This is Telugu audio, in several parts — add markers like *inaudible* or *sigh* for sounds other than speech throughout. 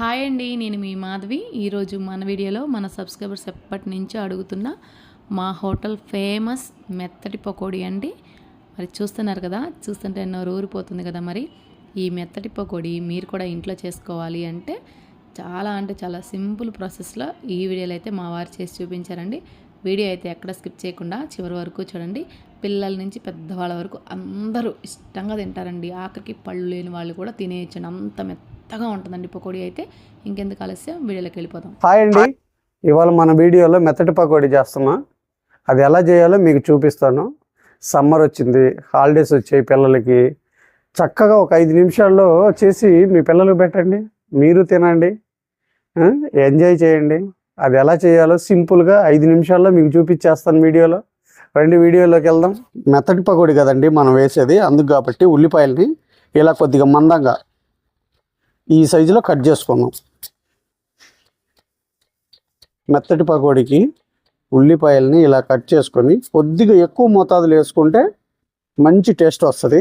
హాయ్ అండి నేను మీ మాధవి. ఈరోజు మన వీడియోలో మన సబ్స్క్రైబర్స్ ఎప్పటి నుంచో అడుగుతున్న మా హోటల్ ఫేమస్ మెత్తటి పకోడీ అండి. మరి చూస్తున్నారు కదా చూస్తుంటే ఎన్నో ఊరిపోతుంది కదా మరి. ఈ మెత్తటి పకోడీ మీరు కూడా ఇంట్లో చేసుకోవాలి అంటే చాలా అంటే చాలా సింపుల్ ప్రాసెస్లో ఈ వీడియోలో అయితే మా వారు చేసి చూపించారండి. వీడియో అయితే ఎక్కడ స్కిప్ చేయకుండా చివరి వరకు చూడండి. పిల్లల నుంచి పెద్దవాళ్ళ వరకు అందరూ ఇష్టంగా తింటారండి. ఆఖరికి పళ్ళు లేని వాళ్ళు కూడా తినేయచ్చండి. అంత మెత్త మెత్తగా ఉంటుందండి పకోడీ అయితే. ఇంకెందుకు ఆలస్యం వీడియోలోకి వెళ్ళిపోదాం. హాయ్ అండి. ఇవాళ మన వీడియోలో మెత్తటి పకోడీ చేస్తున్నా. అది ఎలా చేయాలో మీకు చూపిస్తాను. సమ్మర్ వచ్చింది హాలిడేస్ వచ్చాయి పిల్లలకి. చక్కగా ఒక ఐదు నిమిషాల్లో చేసి మీ పిల్లలకు పెట్టండి. మీరు తినండి. ఎంజాయ్ చేయండి. అది ఎలా చేయాలో సింపుల్గా ఐదు నిమిషాల్లో మీకు చూపించేస్తాను వీడియోలో. రెండు వీడియోలోకి వెళ్దాం. మెత్తటి పకోడీ కదండి మనం వేసేది. అందుకు కాబట్టి ఉల్లిపాయల్ని ఇలా కొద్దిగా మందంగా ఈ సైజులో కట్ చేసుకుందాం. మెత్తటి పకోడీకి ఉల్లిపాయలని ఇలా కట్ చేసుకొని కొద్దిగా ఎక్కువ మోతాదులు వేసుకుంటే మంచి టేస్ట్ వస్తుంది.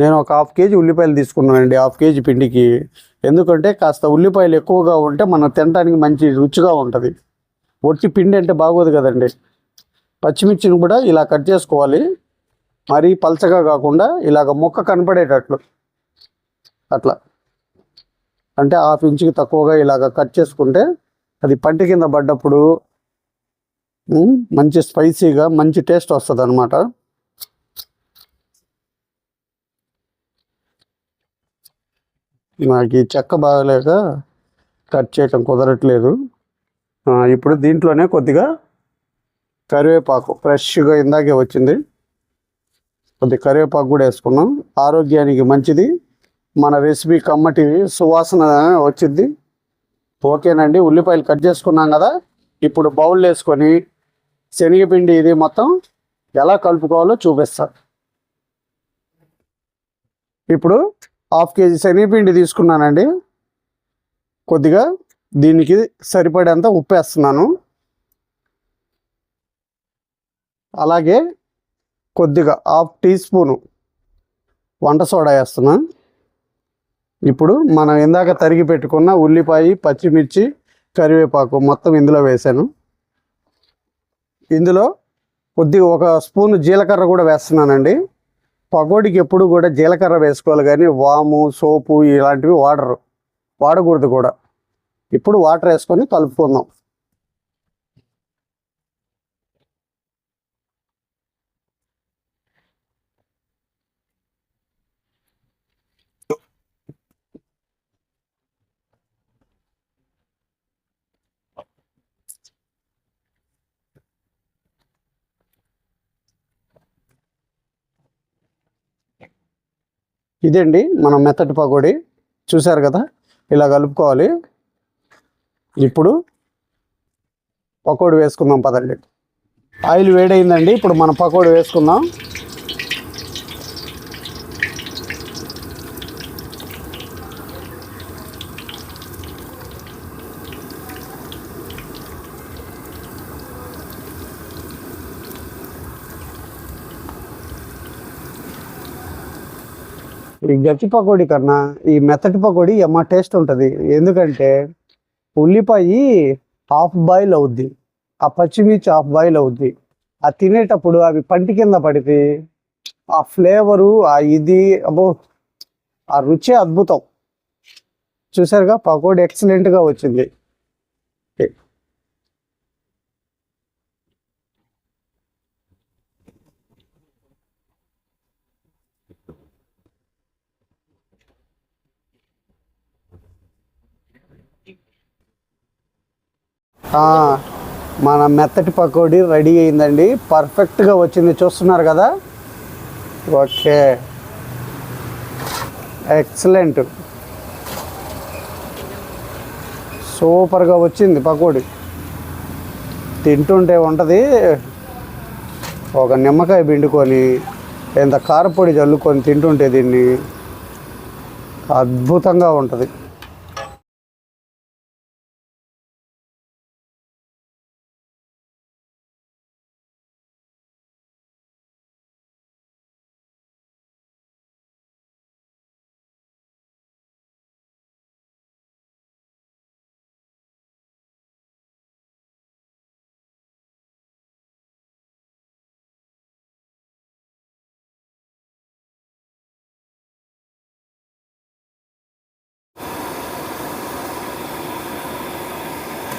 నేను ఒక హాఫ్ కేజీ ఉల్లిపాయలు తీసుకున్నానండి హాఫ్ కేజీ పిండికి. ఎందుకంటే కాస్త ఉల్లిపాయలు ఎక్కువగా ఉంటే మనం తినడానికి మంచి రుచిగా ఉంటుంది. ఒట్టి పిండి అంటే బాగోదు కదండి. పచ్చిమిర్చిని కూడా ఇలా కట్ చేసుకోవాలి. మరీ పలచగా కాకుండా ఇలాగ ముక్క కనపడేటట్లు. అట్లా. అంటే హాఫ్ ఇంచుకి తక్కువగా ఇలాగ కట్ చేసుకుంటే అది పంట కింద పడ్డప్పుడు మంచి స్పైసీగా మంచి టేస్ట్ వస్తుంది అనమాట నాకు ఈ చెక్క బాగలేక కట్ చేయటం కుదరట్లేదు. ఇప్పుడు దీంట్లోనే కొద్దిగా కరివేపాకు ఫ్రెష్గా ఇందాకే వచ్చింది. కొద్దిగా కరివేపాకు కూడా వేసుకున్నాం. ఆరోగ్యానికి మంచిది. మన రెసిపీ కమ్మటి సువాసన వచ్చింది. ఓకేనండి ఉల్లిపాయలు కట్ చేసుకున్నాం కదా ఇప్పుడు బౌల్ వేసుకొని శనగపిండి ఇది మొత్తం ఎలా కలుపుకోవాలో చూపిస్తాను ఇప్పుడు హాఫ్ కేజీ శనగపిండి తీసుకున్నానండి. కొద్దిగా దీనికి సరిపడేంత ఉప్పు వేస్తున్నాను. అలాగే కొద్దిగా హాఫ్ టీ స్పూను వంట సోడా వేస్తున్నాను ఇప్పుడు మనం ఇందాక తరిగి పెట్టుకున్న ఉల్లిపాయ పచ్చిమిర్చి కరివేపాకు మొత్తం ఇందులో వేసాను ఇందులో కొద్ది ఒక స్పూన్ జీలకర్ర కూడా వేస్తున్నానండి. పకోడీకి ఎప్పుడు కూడా జీలకర్ర వేసుకోవాలి కానీ వాము సోపు ఇలాంటివి వాడరు. వాడకూడదు కూడా. ఇప్పుడు వాటర్ వేసుకొని కలుపుకుందాం. ఇదండి మనం మెత్తటి పకోడీ. చూశారు కదా? ఇలా కలుపుకోవాలి. ఇప్పుడు పకోడీ వేసుకుందాం పదండి. ఆయిల్ వేడైందండి. ఇప్పుడు మనం పకోడీ వేసుకుందాం. ఈ గట్టి పకోడీ కన్నా ఈ మెత్తటి పకోడీ ఎమ్మ టేస్ట్ ఉంటుంది. ఎందుకంటే ఉల్లిపాయ హాఫ్ బాయిల్ అవుద్ది. ఆ పచ్చిమిర్చి హాఫ్ బాయిల్ అవుద్ది. ఆ తినేటప్పుడు అవి పంటి కింద పడితే ఆ ఫ్లేవరు ఆ ఇది అబ్బో ఆ రుచి అద్భుతం. చూసారుగా? పకోడీ ఎక్సలెంట్గా వచ్చింది ఆ, మన మెత్తటి పకోడీ రెడీ అయిందండి. పర్ఫెక్ట్గా వచ్చింది. చూస్తున్నారు కదా? ఓకే. ఎక్సలెంట్. సూపర్గా వచ్చింది పకోడీ. తింటుంటే ఉంటుంది. ఒక నిమ్మకాయ పిండుకొని ఎంత కారపొడి చల్లుకొని తింటుంటే దీన్ని అద్భుతంగా ఉంటుంది.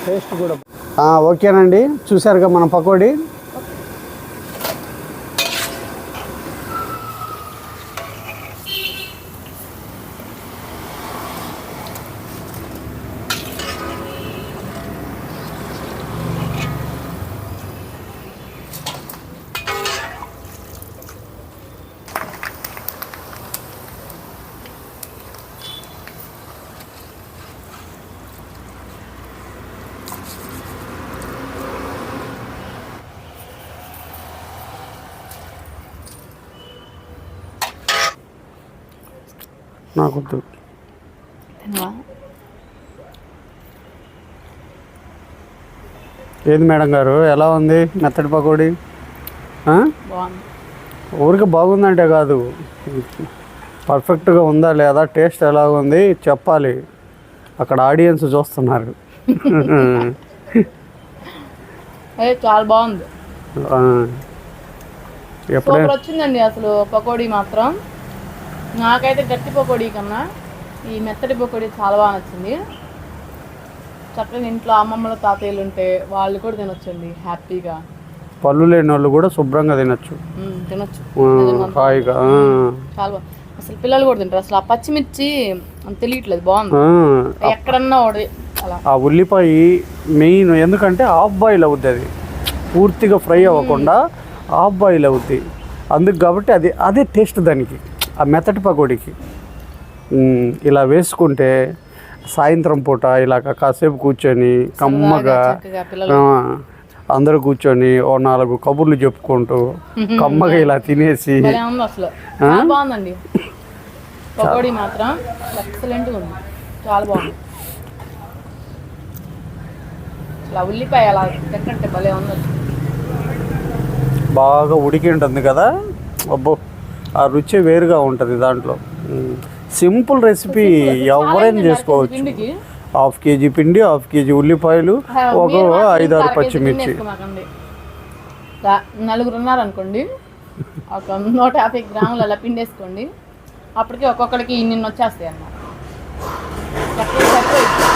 టేస్ట్ కూడా ఓకేనండి. చూసారుగా మన పకోడీ. నాకు వద్దు. ఏది మేడం గారు ఎలా ఉంది? మెత్తడి పకోడీ? ఊరికి బాగుందంటే కాదు. పర్ఫెక్ట్గా ఉందా లేదా? టేస్ట్ ఎలా ఉంది? చెప్పాలి. అక్కడ ఆడియన్స్ చూస్తున్నారు. చాలా బాగుంది. ఎప్పుడే? వచ్చిందండి అసలు పకోడీ మాత్రం. నాకైతే గట్టి పకోడీ కన్నా ఈ మెత్తటి పకోడీ చాలా బాగా నచ్చింది. చక్కగా ఇంట్లో అమ్మమ్మల తాతయ్యలు ఉంటే వాళ్ళు కూడా తినొచ్చండి హ్యాపీగా. పళ్ళు లేని వాళ్ళు కూడా శుభ్రంగా తినచ్చు. తినొచ్చు. హాయిగా. చాలా అసలు పిల్లలు కూడా తింటారు. అసలు ఆ పచ్చిమిర్చి తెలియట్లేదు బాగుంది. ఎక్కడన్నా ఒకటి ఆ ఉల్లిపాయ మెయిన్ ఎందుకంటే హాఫ్ బాయిల్ అవుద్ది అది. పూర్తిగా ఫ్రై అవ్వకుండా హాఫ్ బాయిల్ అవుద్ది. అందుకు కాబట్టి అది అదే టేస్ట్ దానికి. ఆ మెత్తటి పకోడీకి ఇలా వేసుకుంటే సాయంత్రం పూట ఇలాగ కాసేపు కూర్చొని కమ్మగా అందరూ కూర్చొని ఓ నాలుగు కబుర్లు చెప్పుకుంటూ *laughs* కమ్మగా ఇలా తినేసి భలే ఉంది అసలు. చాలా బాగుందండి. *laughs* పకోడీ మాత్రం ఎక్సలెంట్గా ఉంది. చాలా బాగుంది. అసలు ఆ ఉల్లిపాయ అలా తింటుంటే భలే ఉంది. అసలు. బాగా ఉడికి ఉంటుంది కదా. అబ్బో. ఆ రుచి వేరుగా ఉంటుంది దాంట్లో. సింపుల్ రెసిపీ ఎవరైనా చేసుకోవచ్చు. హాఫ్ కేజీ పిండి హాఫ్ కేజీ ఉల్లిపాయలు ఒక మీరు మాత్రం ఐదు ఆరు అర కేజీ పచ్చిమిర్చి. నలుగురు ఉన్నారనుకోండి ఒక నూట యాభై గ్రాములు అలా పిండి వేసుకోండి అప్పటికి ఒక్కొక్కడికి ఇన్ని వచ్చేస్తాయి అన్నమాట. సరిపోయింది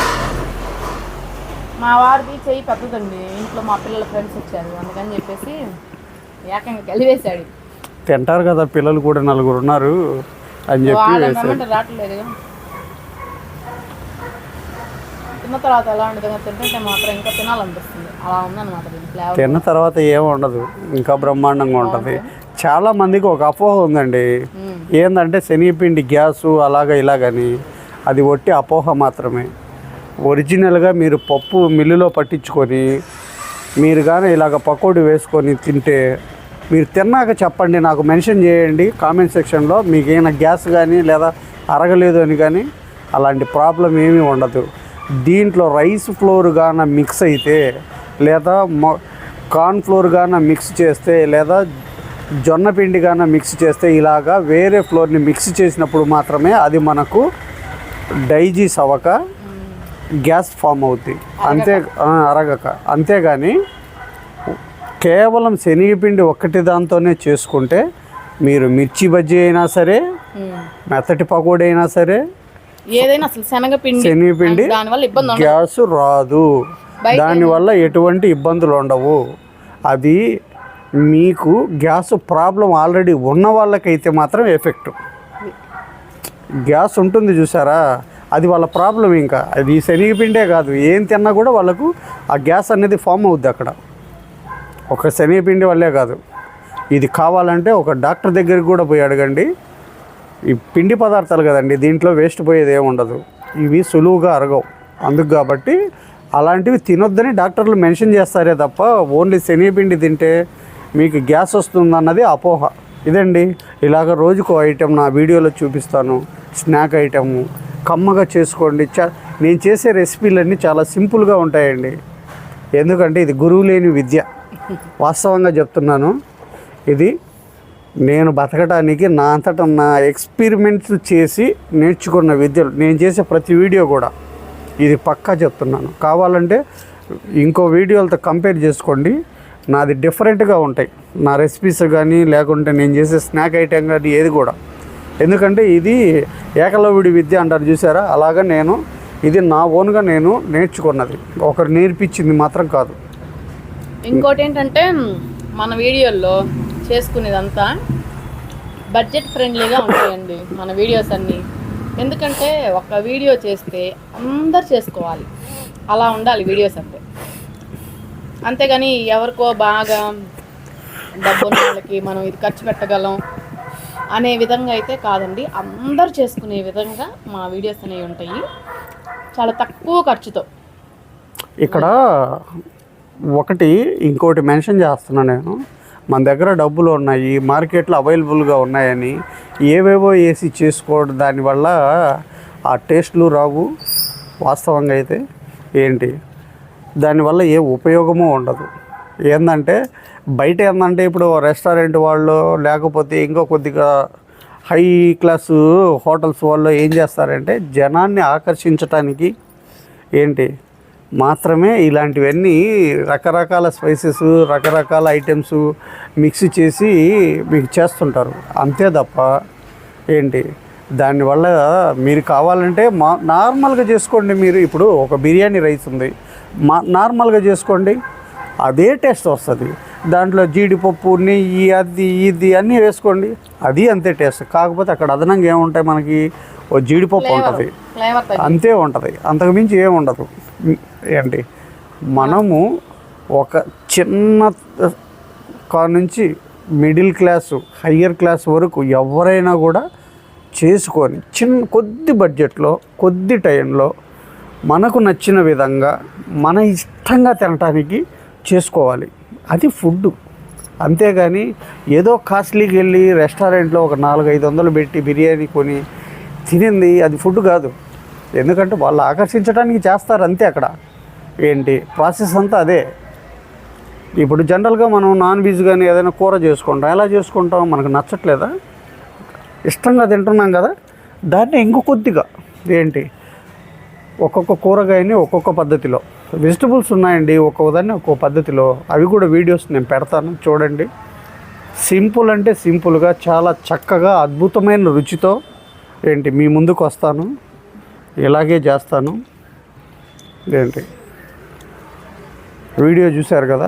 మా వాడిది చెయ్యి పెద్దదండి. ఇంట్లో మా పిల్లల ఫ్రెండ్స్ వచ్చారు అందుకని చెప్పేసి ఏకంగా కలివేశాడు తింటారు కదా పిల్లలు కూడా నలుగురు ఉన్నారు అని చెప్పి తిన్న తర్వాత ఎలా ఉంటుంది తింటుంటే మాత్రం ఇంకా తినాలనిపిస్తుంది. అలా ఉందన్నమాట దీని ఫ్లేవర్ తిన్న తర్వాత ఏం ఉండదు ఇంకా బ్రహ్మాండంగా ఉంటుంది. చాలా మందికి ఒక అపోహ ఉందండి. ఏంటంటే శనగపిండి గ్యాసు అలాగ ఇలాగని అది ఒట్టి అపోహ మాత్రమే. ఒరిజినల్గా మీరు పప్పు మిల్లులో పట్టించుకొని మీరు కానీ ఇలాగ పకోడీ వేసుకొని తింటే మీరు తిన్నాక చెప్పండి నాకు మెన్షన్ చేయండి. కామెంట్ సెక్షన్లో మీకు ఏమైనా గ్యాస్ కానీ లేదా అరగలేదు అని కానీ అలాంటి ప్రాబ్లం ఏమీ ఉండదు. దీంట్లో రైస్ ఫ్లోర్ గాన మిక్స్ అయితే లేదా మొ కార్న్ ఫ్లోర్ గాన మిక్స్ చేస్తే లేదా జొన్న పిండి గాన మిక్స్ చేస్తే ఇలాగా వేరే ఫ్లోర్ని మిక్స్ చేసినప్పుడు మాత్రమే అది మనకు డైజీస్ అవ్వక గ్యాస్ ఫామ్ అవుద్ది. అంతే అరగక. అంతేగాని కేవలం శనగపిండి ఒక్కటి దాంతోనే చేసుకుంటే మీరు మిర్చి బజ్జీ అయినా సరే మెత్తటి పకోడీ అయినా సరే ఏదైనా అసలు శనగపిండి శనగపిండి గ్యాస్ రాదు. దానివల్ల ఎటువంటి ఇబ్బందులు ఉండవు. అది మీకు గ్యాస్ ప్రాబ్లం ఆల్రెడీ ఉన్న వాళ్ళకైతే మాత్రం ఎఫెక్ట్. గ్యాస్ ఉంటుంది చూసారా? అది వాళ్ళ ప్రాబ్లం ఇంకా. అది శనగపిండే కాదు. ఏం తిన్నా కూడా వాళ్ళకు ఆ గ్యాస్ అనేది ఫామ్ అవుద్ది అక్కడ. ఒక శనగపిండి వల్లే కాదు. ఇది కావాలంటే ఒక డాక్టర్ దగ్గరికి కూడా పోయి అడగండి. ఈ పిండి పదార్థాలు కదండి దీంట్లో వేస్ట్ పోయేది ఏమి ఉండదు. ఇవి సులువుగా అరగవు. అందుకు కాబట్టి అలాంటివి తినొద్దని డాక్టర్లు మెన్షన్ చేస్తారే తప్ప ఓన్లీ శనగపిండి తింటే మీకు గ్యాస్ వస్తుందన్నది అపోహ. ఇదండి. ఇలాగ రోజుకో ఐటెం నా వీడియోలో చూపిస్తాను. స్నాక్ ఐటెము కమ్మగా చేసుకోండి. చా నేను చేసే రెసిపీలన్నీ చాలా సింపుల్గా ఉంటాయండి. ఎందుకంటే ఇది గురువు లేని విద్య. వాస్తవంగా చెప్తున్నాను. ఇది నేను బతకడానికి నా అంతటా నా ఎక్స్పెరిమెంట్స్ చేసి నేర్చుకున్న విద్యలు. నేను చేసే ప్రతి వీడియో కూడా ఇది పక్కా చెప్తున్నాను. కావాలంటే ఇంకో వీడియోలతో కంపేర్ చేసుకోండి. నాది డిఫరెంట్గా ఉంటాయి. నా రెసిపీస్ కానీ లేకుంటే నేను చేసే స్నాక్ ఐటెం కానీ ఏది కూడా. ఎందుకంటే ఇది ఏకలవిడి విద్య అంటారు చూసారా? అలాగా నేను ఇది నా ఓన్గా నేను నేర్చుకున్నది. ఒకరు నేర్పించింది మాత్రం కాదు. ఇంకోటి ఏంటంటే మన వీడియోల్లో చేసుకునేదంతా బడ్జెట్ ఫ్రెండ్లీగా ఉంటాయండి మన వీడియోస్ అన్నీ. ఎందుకంటే ఒక వీడియో చేస్తే అందరు చేసుకోవాలి. అలా ఉండాలి వీడియోస్ అంటే. అంతేగాని ఎవరికో బాగా డబ్బు ఉన్న వాళ్ళకి మనం ఇది ఖర్చు పెట్టగలం అనే విధంగా అయితే కాదండి. అందరు చేసుకునే విధంగా మా వీడియోస్ అనేవి ఉంటాయి. చాలా తక్కువ ఖర్చుతో. ఇక్కడ ఒకటి ఇంకోటి మెన్షన్ చేస్తున్నా నేను. మన దగ్గర డబ్బులు ఉన్నాయి మార్కెట్లో అవైలబుల్గా ఉన్నాయని. ఏవేవో వేసి చేసుకోవడం దానివల్ల ఆ టేస్ట్లు రావు వాస్తవంగా అయితే. ఏంటి? దానివల్ల ఏ ఉపయోగము ఉండదు. ఏంటంటే బయట ఏంటంటే ఇప్పుడు రెస్టారెంట్ వాళ్ళు లేకపోతే ఇంకో కొద్దిగా హై క్లాస్ హోటల్స్ వాళ్ళు ఏం చేస్తారంటే జనాన్ని ఆకర్షించటానికి ఏంటి? మాత్రమే ఇలాంటివన్నీ రకరకాల స్పైసెస్ రకరకాల ఐటమ్స్ మిక్స్ చేసి మీకు చేస్తుంటారు. అంతే తప్ప ఏంటి? దానివల్ల మీరు కావాలంటే మా నార్మల్గా చేసుకోండి మీరు. ఇప్పుడు ఒక బిర్యానీ రైస్ ఉంది. మా నార్మల్గా చేసుకోండి. అదే టేస్ట్ వస్తుంది. దాంట్లో జీడిపప్పు నెయ్యి అది ఇది అన్నీ వేసుకోండి. అది అంతే టేస్ట్. కాకపోతే అక్కడ అదనంగా ఏముంటాయి మనకి? ఓ జీడిపప్పు ఉంటుంది. అంతే ఉంటుంది. అంతకుమించి ఏమి ఉండదు ఏంటి? మనము ఒక చిన్న కా నుంచి మిడిల్ క్లాసు హయ్యర్ క్లాస్ వరకు ఎవరైనా కూడా చేసుకొని చిన్న కొద్ది బడ్జెట్లో కొద్ది టైంలో మనకు నచ్చిన విధంగా మన ఇష్టంగా తినటానికి చేసుకోవాలి. అది ఫుడ్ అంతేగాని ఏదో కాస్ట్లీకి వెళ్ళి రెస్టారెంట్లో ఒక నాలుగు ఐదు వందలు పెట్టి బిర్యానీ కొని తినింది అది ఫుడ్ కాదు. ఎందుకంటే వాళ్ళు ఆకర్షించడానికి చేస్తారు అంతే అక్కడ. ఏంటి? ప్రాసెస్ అంతా అదే. ఇప్పుడు జనరల్గా మనం నాన్ వెజ్ కానీ ఏదైనా కూర చేసుకుంటాం. ఎలా చేసుకుంటాం? మనకు నచ్చట్లేదా? ఇష్టంగా తింటున్నాం కదా? దాన్ని ఇంకో కొద్దిగా ఏంటి? ఒక్కొక్క కూరగాయని ఒక్కొక్క పద్ధతిలో. వెజిటబుల్స్ ఉన్నాయండి ఒక్కొక్క దాన్ని ఒక్కొక్క పద్ధతిలో. అవి కూడా వీడియోస్ నేను పెడతాను చూడండి. సింపుల్ అంటే సింపుల్గా చాలా చక్కగా అద్భుతమైన రుచితో ఏంటి మీ ముందుకు వస్తాను. ఇలాగే చేస్తాను. ఏంటి? వీడియో చూశారు కదా?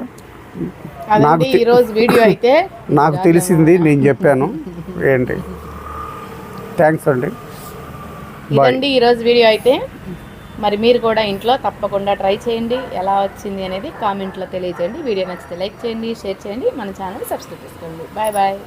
నాకు ఈరోజు వీడియో అయితే నాకు తెలిసింది నేను చెప్పాను. ఏంటి? థ్యాంక్స్ అండి. ఇదండి ఈరోజు వీడియో అయితే. మరి మీరు కూడా ఇంట్లో తప్పకుండా ట్రై చేయండి. ఎలా వచ్చింది అనేది కామెంట్లో తెలియజేయండి. వీడియో నచ్చితే లైక్ చేయండి షేర్ చేయండి. మన ఛానల్ సబ్స్క్రైబ్ చేసుకోండి. Bye bye.